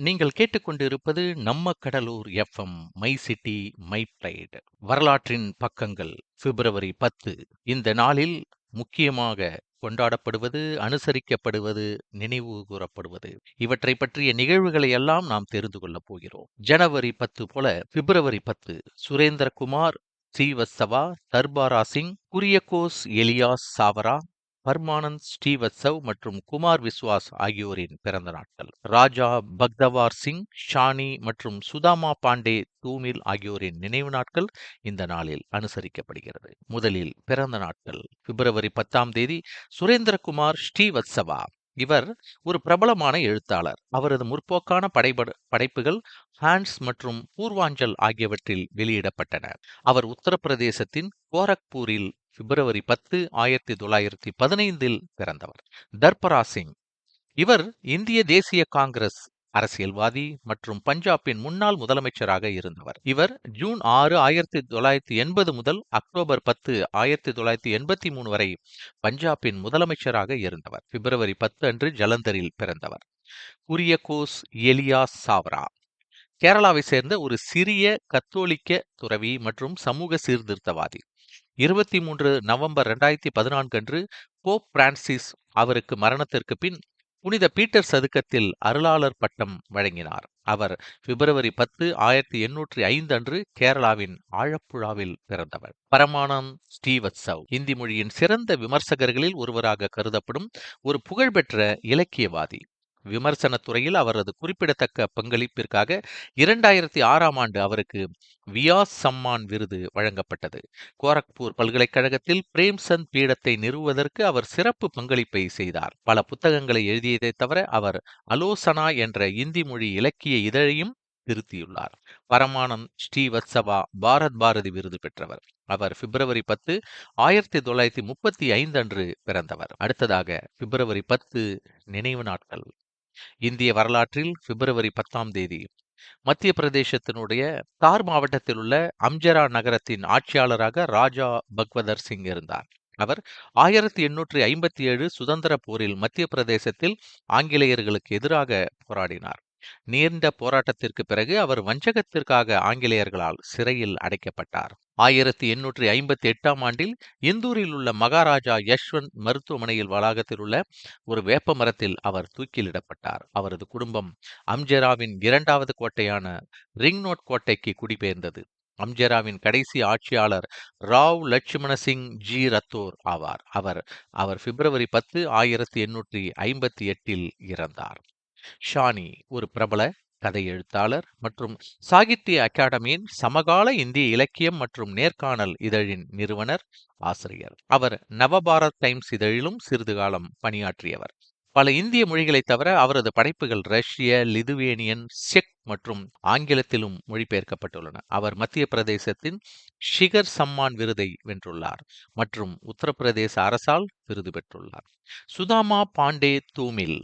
நீங்கள் கேட்டுக்கொண்டிருப்பது நம்ம Cuddalore FM my city my pride வரலாற்றின் பக்கங்கள் பிப்ரவரி பத்து. இந்த நாளில் முக்கியமாக கொண்டாடப்படுவது அனுசரிக்கப்படுவது நினைவு கூறப்படுவது. இவற்றை பற்றிய நிகழ்வுகளை எல்லாம் நாம் தெரிந்து கொள்ளப் போகிறோம். ஜனவரி பத்து போல பிப்ரவரி பத்து சுரேந்திரகுமார் ஸ்ரீவத்சவா தர்பாரா சிங் குரியகோஸ் எலியாஸ் சாவரா பர்மானந்த் ஸ்ரீவத்சவ் மற்றும் குமார் விஸ்வாஸ் ஆகியோரின் பிறந்த நாட்கள். ராஜா பக்தவார் சிங் ஷானி மற்றும் சுதாமா பாண்டே தூமில் ஆகியோரின் நினைவு நாட்கள் இந்த நாளில் அனுசரிக்கப்படுகிறது. முதலில் பிறந்த நாட்கள். பிப்ரவரி பத்தாம் தேதி சுரேந்திரகுமார் ஸ்ரீவத்சவா. இவர் ஒரு பிரபலமான எழுத்தாளர். அவரது முற்போக்கான படைபட படைப்புகள் ஹான்ஸ் மற்றும் பூர்வாஞ்சல் ஆகியவற்றில் வெளியிடப்பட்டன. அவர் உத்தரப்பிரதேசத்தின் கோரக்பூரில் பிப்ரவரி பத்து ஆயிரத்தி தொள்ளாயிரத்தி பதினைந்தில் பிறந்தவர். தர்பரா சிங் இவர் இந்திய தேசிய காங்கிரஸ் அரசியல்வாதி மற்றும் பஞ்சாபின் முன்னாள் முதலமைச்சராக இருந்தவர். இவர் ஜூன் ஆறு ஆயிரத்தி தொள்ளாயிரத்தி எண்பது முதல் அக்டோபர் பத்து ஆயிரத்தி தொள்ளாயிரத்தி எண்பத்தி மூணு வரை பஞ்சாபின் முதலமைச்சராக இருந்தவர். பிப்ரவரி பத்து அன்று ஜலந்தரில் பிறந்தவர். குரியகோஸ் எலியாஸ் சாவ்ரா. கேரளாவை சேர்ந்த ஒரு சிறிய கத்தோலிக்க துறவி மற்றும் சமூக சீர்திருத்தவாதி. இருபத்தி மூன்று நவம்பர் இரண்டாயிரத்தி பதினான்கு அன்று போப் பிரான்சிஸ் அவருக்கு மரணத்திற்கு பின் புனித பீட்டர் சதுக்கத்தில் அருளாளர் பட்டம் வழங்கினார். அவர் பிப்ரவரி பத்து ஆயிரத்தி எண்ணூற்றி ஐந்து அன்று கேரளாவின் ஆழப்புழாவில் பிறந்தவர். பரமானம் ஸ்ரீவத்சவ் இந்தி மொழியின் சிறந்த விமர்சகர்களில் ஒருவராக கருதப்படும் ஒரு புகழ்பெற்ற இலக்கியவாதி. விமர்சனத் துறையில் அவரது குறிப்பிடத்தக்க பங்களிப்பிற்காக இரண்டாயிரத்தி ஆறாம் ஆண்டு அவருக்கு வியாஸ் சம்மான் விருது வழங்கப்பட்டது. கோரக்பூர் பல்கலைக்கழகத்தில் பிரேம்சந்த் பீடத்தை நிறுவுவதற்கு அவர் சிறப்பு பங்களிப்பை செய்தார். பல புத்தகங்களை எழுதியதை தவிர அவர் அலோசனா என்ற இந்தி மொழி இலக்கிய இதழையும் திருத்தியுள்ளார். பரமானந்த் ஸ்ரீவத்சவா பாரத் பாரதி விருது பெற்றவர். அவர் பிப்ரவரி பத்து ஆயிரத்தி தொள்ளாயிரத்தி முப்பத்தி ஐந்து அன்று பிறந்தவர். அடுத்ததாக பிப்ரவரி பத்து நினைவு நாட்கள். இந்திய வரலாற்றில் பிப்ரவரி பத்தாம் தேதி. மத்திய பிரதேசத்தினுடைய தார் மாவட்டத்தில் உள்ள அம்ஜரா நகரத்தின் ஆட்சியாளராக ராஜா பக்வதர் சிங் இருந்தார். அவர் ஆயிரத்தி எண்ணூற்றி ஐம்பத்தி ஏழு சுதந்திர போரில் மத்திய பிரதேசத்தில் ஆங்கிலேயர்களுக்கு எதிராக போராடினார். நீண்ட போராட்டத்திற்கு பிறகு அவர் வஞ்சகத்திற்காக ஆங்கிலேயர்களால் சிறையில் அடைக்கப்பட்டார். ஆயிரத்தி எண்ணூற்றி ஐம்பத்தி எட்டாம் ஆண்டில் இந்தூரில் உள்ள மகாராஜா யஷ்வந்த் மருத்துவமனையில் வளாகத்தில் உள்ள ஒரு வேப்ப மரத்தில் அவர் தூக்கிலிடப்பட்டார். அவரது குடும்பம் அம்ஜெராவின் இரண்டாவது கோட்டையான ரிங்நோட் கோட்டைக்கு குடிபெயர்ந்தது. அம்ஜெராவின் கடைசி ஆட்சியாளர் ராவ் லட்சுமண சிங் ஜி ரத்தோர் ஆவார். அவர் அவர் பிப்ரவரி பத்து ஆயிரத்தி எண்ணூற்றி ஐம்பத்தி எட்டில் இறந்தார். ஷானி ஒரு பிரபல கதை எழுத்தாளர் மற்றும் சாகித்ய அகாடமியின் சமகால இந்திய இலக்கியம் மற்றும் நேர்காணல் இதழின் நிறுவனர் ஆசிரியர். அவர் நவபாரத் டைம்ஸ் இதழிலும் சிறிது காலம் பணியாற்றியவர். பல இந்திய மொழிகளை தவிர அவரது படைப்புகள் ரஷ்ய லிதுவேனியன் செக் மற்றும் ஆங்கிலத்திலும் மொழிபெயர்க்கப்பட்டுள்ளன. அவர் மத்திய பிரதேசத்தின் ஷிகர் சம்மான் விருதை வென்றுள்ளார் மற்றும் உத்தரப்பிரதேச அரசால் விருது பெற்றுள்ளார். சுதாமா பாண்டே தூமில்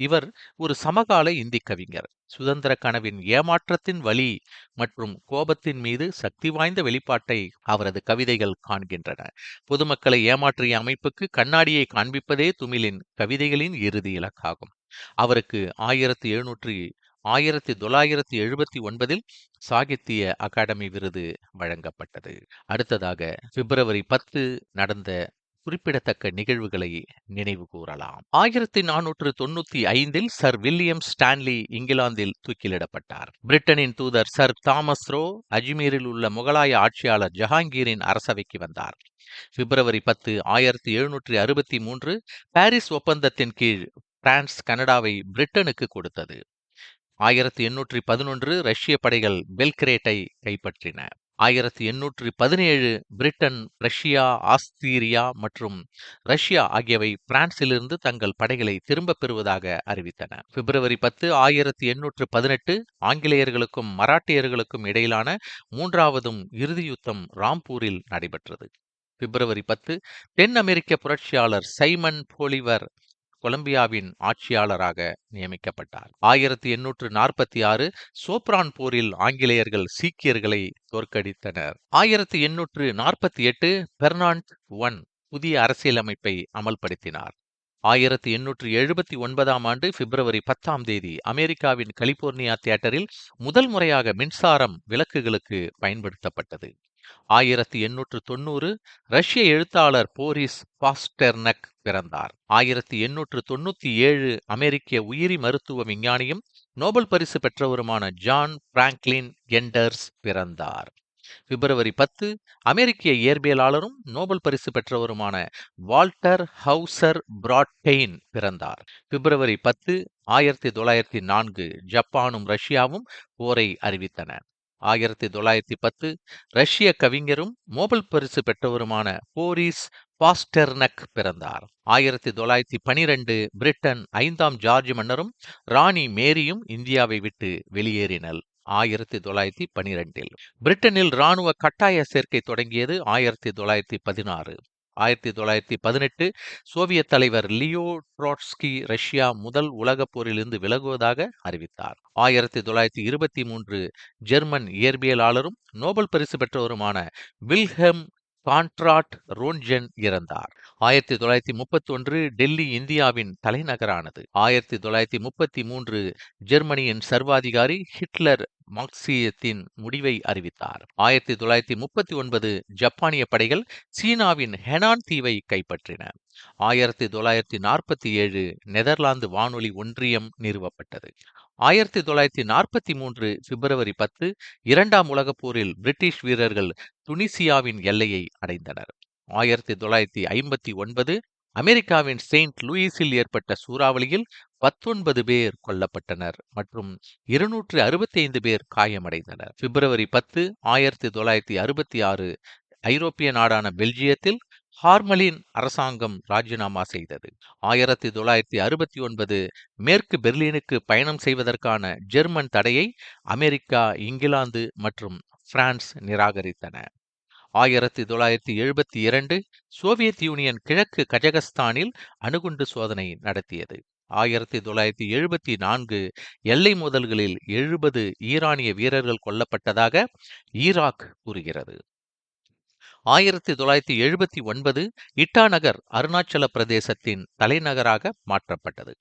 இவர் ஒரு சமகால இந்தி கவிஞர். சுதந்திர கனவின் ஏமாற்றத்தின் வழி மற்றும் கோபத்தின் மீது சக்தி வாய்ந்த வெளிப்பாட்டை அவரது கவிதைகள் காண்கின்றன. பொதுமக்களை ஏமாற்றிய அமைப்புக்கு கண்ணாடியை காண்பிப்பதே துமிலின் கவிதைகளின் இறுதி இலக்காகும். அவருக்கு ஆயிரத்தி எழுநூற்றி ஆயிரத்தி தொள்ளாயிரத்தி எழுபத்தி ஒன்பதில் சாகித்ய அகாடமி விருது வழங்கப்பட்டது. அடுத்ததாக பிப்ரவரி பத்து நடந்த குறிப்பிடத்தக்க நிகழ்வுகளை நினைவு கூறலாம். ஆயிரத்தி நானூற்று தொண்ணூத்தி ஐந்தில் சர் வில்லியம் ஸ்டான்லி இங்கிலாந்தில் தூக்கிலிடப்பட்டார். பிரிட்டனின் தூதர் சர் தாமஸ் ரோ அஜ்மீரில் உள்ள முகலாய ஆட்சியாளர் ஜஹாங்கீரின் அரசவைக்கு வந்தார். பிப்ரவரி பத்து ஆயிரத்தி எழுநூற்றி அறுபத்தி மூன்று பாரிஸ் ஒப்பந்தத்தின் கீழ் பிரான்ஸ் கனடாவை பிரிட்டனுக்கு கொடுத்தது. ஆயிரத்தி எண்ணூற்றி பதினொன்று ரஷ்ய படைகள் பெல்கிரேட்டை கைப்பற்றின. ஆயிரத்தி எண்ணூற்றி பதினேழு பிரிட்டன் ரஷ்யா ஆஸ்திரியா மற்றும் ரஷ்யா ஆகியவை பிரான்சிலிருந்து தங்கள் படைகளை திரும்பப் பெறுவதாக அறிவித்தன. பிப்ரவரி பத்து ஆயிரத்தி எண்ணூற்று பதினெட்டு ஆங்கிலேயர்களுக்கும் மராட்டியர்களுக்கும் இடையிலான மூன்றாவதும் இறுதி யுத்தம் ராம்பூரில் நடைபெற்றது. பிப்ரவரி பத்து தென் அமெரிக்க புரட்சியாளர் சைமன் போலிவர் கொலம்பியாவின் ஆட்சியாளராக நியமிக்கப்பட்டார். ஆயிரத்தி எண்ணூற்று நாற்பத்தி ஆறு சோப்ரான் போரில் ஆங்கிலேயர்கள் சீக்கியர்களை தோற்கடித்தனர். ஆயிரத்தி எண்ணூற்று நாற்பத்தி எட்டு பெர்னாண்ட் ஒன் புதிய அரசியலமைப்பை அமல்படுத்தினார். ஆயிரத்தி எண்ணூற்று எழுபத்தி ஒன்பதாம் ஆண்டு பிப்ரவரி பத்தாம் தேதி அமெரிக்காவின் கலிபோர்னியா தியேட்டரில் முதல் முறையாக மின்சாரம் விளக்குகளுக்கு பயன்படுத்தப்பட்டது. ஆயிரத்தி எண்ணூற்று தொண்ணூறு ரஷ்ய எழுத்தாளர் போரிஸ் பாஸ்டெர்னக் பிறந்தார். ஆயிரத்தி எண்ணூற்று தொண்ணூத்தி ஏழு அமெரிக்க உயிரி மருத்துவ விஞ்ஞானியும் நோபல் பரிசு பெற்றவருமான ஜான் பிராங்க்லின் எண்டர்ஸ் பிறந்தார். பிப்ரவரி பத்து அமெரிக்க இயற்பியலாளரும் நோபல் பரிசு பெற்றவருமான வால்டர் ஹவுசர் பிராட்கெயின் பிறந்தார். பிப்ரவரி பத்து ஆயிரத்தி தொள்ளாயிரத்தி நான்கு ஜப்பானும் ரஷ்யாவும் போரை அறிவித்தன. ஆயிரத்தி தொள்ளாயிரத்தி பத்து ரஷ்ய கவிஞரும் நோபல் பரிசு பெற்றவருமான போரிஸ் பாஸ்டெர்னக் பிறந்தார். ஆயிரத்தி தொள்ளாயிரத்தி பனிரெண்டு பிரிட்டன் ஐந்தாம் ஜார்ஜ் மன்னரும் ராணி மேரியும் இந்தியாவை விட்டு வெளியேறினல் ஆயிரத்தி தொள்ளாயிரத்தி பனிரெண்டில் பிரிட்டனில் ராணுவ கட்டாய சேர்க்கை தொடங்கியது ஆயிரத்தி தொள்ளாயிரத்தி பதினாறு. ஆயிரத்தி தொள்ளாயிரத்தி பதினெட்டு சோவியத் தலைவர் லியோ ட்ரோட்ஸ்கி ரஷ்யா முதல் உலகப் போரிலிருந்து விலகுவதாக அறிவித்தார். ஆயிரத்தி தொள்ளாயிரத்தி இருபத்தி மூன்று ஜெர்மன் இயற்பியலாளரும் நோபல் பரிசு பெற்றவருமான வில்ஹெம் கான்ட்ராட் ரோன்ஜென் இறந்தார். ஆயிரத்தி தொள்ளாயிரத்தி முப்பத்தி ஒன்று டெல்லி இந்தியாவின் தலைநகரானது. ஆயிரத்தி தொள்ளாயிரத்தி முப்பத்தி மூன்று ஜெர்மனியின் சர்வாதிகாரி ஹிட்லர் மார்க்சியத்தின் முடிவை அறிவித்தார். ஆயிரத்தி தொள்ளாயிரத்தி முப்பத்தி ஒன்பது ஜப்பானிய படைகள் சீனாவின் ஹெனான் தீவை கைப்பற்றின. ஆயிரத்தி தொள்ளாயிரத்தி நாற்பத்தி ஏழு நெதர்லாந்து வானொலி ஒன்றியம் நிறுவப்பட்டது. ஆயிரத்தி தொள்ளாயிரத்தி நாற்பத்தி மூன்று பிப்ரவரி பத்து இரண்டாம் உலகப் போரில் பிரிட்டிஷ் வீரர்கள் துனிசியாவின் எல்லையை அடைந்தனர். ஆயிரத்தி தொள்ளாயிரத்தி ஐம்பத்தி ஒன்பது அமெரிக்காவின் செயின்ட் லூயிஸில் ஏற்பட்ட சூறாவளியில் பத்தொன்பது பேர் கொல்லப்பட்டனர் மற்றும் இருநூற்று அறுபத்தி ஐந்து பேர் காயமடைந்தனர். பிப்ரவரி பத்து ஆயிரத்தி தொள்ளாயிரத்தி அறுபத்தி ஆறு ஐரோப்பிய நாடான பெல்ஜியத்தில் ஹார்மலின் அரசாங்கம் ராஜினாமா செய்தது. ஆயிரத்தி தொள்ளாயிரத்தி அறுபத்தி ஒன்பது மேற்கு பெர்லினுக்கு பயணம் செய்வதற்கான ஜெர்மன் தடையை அமெரிக்கா இங்கிலாந்து மற்றும் பிரான்ஸ் நிராகரித்தன. ஆயிரத்தி தொள்ளாயிரத்தி எழுபத்தி இரண்டு சோவியத் யூனியன் கிழக்கு கஜகஸ்தானில் அணுகுண்டு சோதனை நடத்தியது. ஆயிரத்தி தொள்ளாயிரத்தி எழுபத்தி நான்கு எல்லை மோதல்களில் எழுபது ஈரானிய வீரர்கள் கொல்லப்பட்டதாக ஈராக் கூறுகிறது. ஆயிரத்தி தொள்ளாயிரத்தி எழுபத்தி ஒன்பது இட்டாநகர் அருணாச்சல பிரதேசத்தின் தலைநகராக மாற்றப்பட்டது.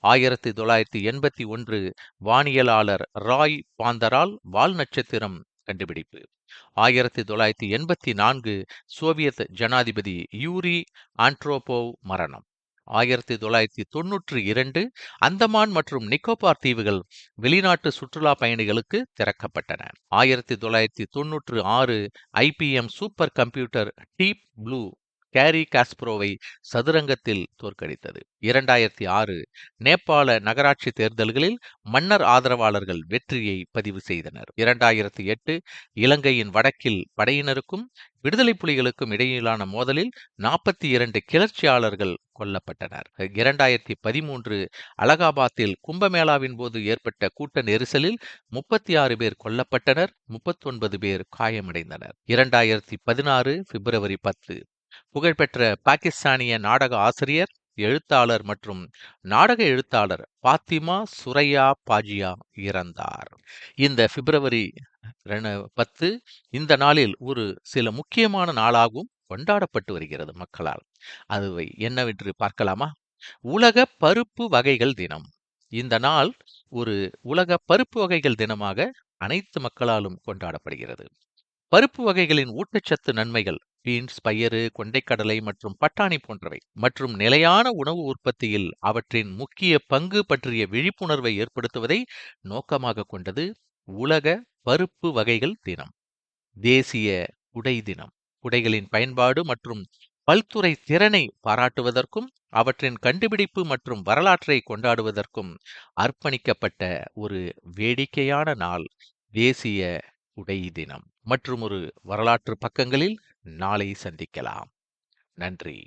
ஆயிரத்தி தொள்ளாயிரத்தி எண்பத்தி ஒன்று வானியலாளர் ராய் பாந்தரால் வால் நட்சத்திரம் கண்டுபிடிப்பு. ஆயிரத்தி தொள்ளாயிரத்தி எண்பத்தி நான்கு சோவியத் ஜனாதிபதி யூரி ஆண்ட்ரோபோவ் மரணம். ஆயிரத்தி தொள்ளாயிரத்தி தொன்னூற்றி இரண்டு அந்தமான் மற்றும் நிக்கோபார் தீவுகள் வெளிநாட்டு சுற்றுலா பயணிகளுக்கு திறக்கப்பட்டன. ஆயிரத்தி தொள்ளாயிரத்தி தொன்னூற்று ஆறு IBM supercomputer Deep Blue Garry காஸ்ப்ரோவை சதுரங்கத்தில் தோற்கடித்தது. இரண்டாயிரத்தி ஆறு நேபாள நகராட்சி தேர்தல்களில் மன்னர் ஆதரவாளர்கள் வெற்றியை பதிவு செய்தனர். இரண்டாயிரத்தி எட்டு இலங்கையின் வடக்கில் படையினருக்கும் விடுதலை புலிகளுக்கும் இடையிலான மோதலில் நாற்பத்தி இரண்டு கிளர்ச்சியாளர்கள் கொல்லப்பட்டனர். இரண்டாயிரத்தி பதிமூன்று அலகாபாத்தில் கும்பமேளாவின் போது ஏற்பட்ட கூட்ட நெரிசலில் முப்பத்தி ஆறு பேர் கொல்லப்பட்டனர் முப்பத்தொன்பது பேர் காயமடைந்தனர். இரண்டாயிரத்தி பதினாறு பிப்ரவரி பத்து புகழ்பெற்ற பாகிஸ்தானிய நாடக ஆசிரியர் எழுத்தாளர் மற்றும் நாடக எழுத்தாளர் பாத்திமா சுரையா பாஜியா இறந்தார். இந்த பிப்ரவரி பத்து இந்த நாளில் ஒரு சில முக்கியமான நாளாகவும் கொண்டாடப்பட்டு வருகிறது மக்களால். அதுவை என்னவென்று பார்க்கலாமா? உலக பருப்பு வகைகள் தினம். இந்த நாள் ஒரு உலக பருப்பு வகைகள் தினமாக அனைத்து மக்களாலும் கொண்டாடப்படுகிறது. பருப்பு வகைகளின் ஊட்டச்சத்து நன்மைகள் பீன்ஸ் பயறு கொண்டைக்கடலை மற்றும் பட்டாணி போன்றவை மற்றும் நிலையான உணவு உற்பத்தியில் அவற்றின் முக்கிய பங்கு பற்றிய விழிப்புணர்வை ஏற்படுத்துவதை நோக்கமாக கொண்டது உலக பருப்பு வகைகள் தினம். தேசிய உடை தினம். உடைகளின் பயன்பாடு மற்றும் பல்துறை திறனை பாராட்டுவதற்கும் அவற்றின் கண்டுபிடிப்பு மற்றும் வரலாற்றை கொண்டாடுவதற்கும் அர்ப்பணிக்கப்பட்ட ஒரு வேடிக்கையான நாள் தேசிய உடை தினம். மற்றும் ஒரு வரலாற்று பக்கங்களில் நாளை சந்திக்கலாம். நன்றி.